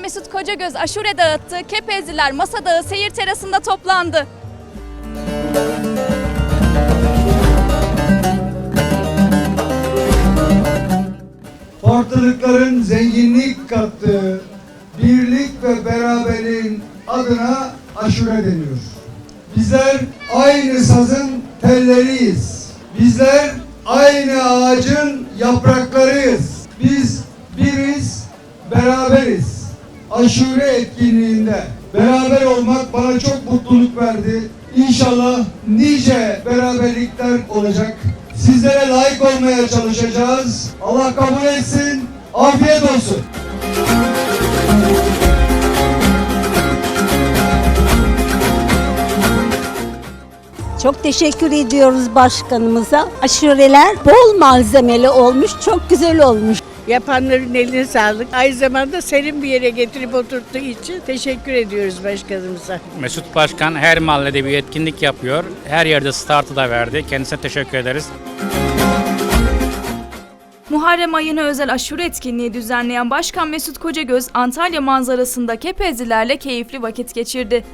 Mesut Kocagöz aşure dağıttı. Kepezliler Masa Dağı seyir terasında toplandı. farklılıkların zenginlik kattığı birlik ve beraberliğin adına aşure deniyor. Bizler aynı sazın telleriyiz. Bizler aynı ağacın yapraklarıyız. Biz biriz, beraberiz. Aşure etkinliğinde beraber olmak bana çok mutluluk verdi. İnşallah nice beraberlikler olacak. Sizlere layık olmaya çalışacağız. Allah kabul etsin. Afiyet olsun. Çok teşekkür ediyoruz başkanımıza. Aşureler bol malzemeli olmuş, çok güzel olmuş. Yapanların eline sağlık. Aynı zamanda serin bir yere getirip oturttuğu için teşekkür ediyoruz başkanımıza. Mesut Başkan her mahallede bir etkinlik yapıyor. Her yerde startı da verdi. Kendisine teşekkür ederiz. Muharrem ayına özel aşure etkinliği düzenleyen Başkan Mesut Kocagöz, Antalya manzarasında Kepezlilerle keyifli vakit geçirdi.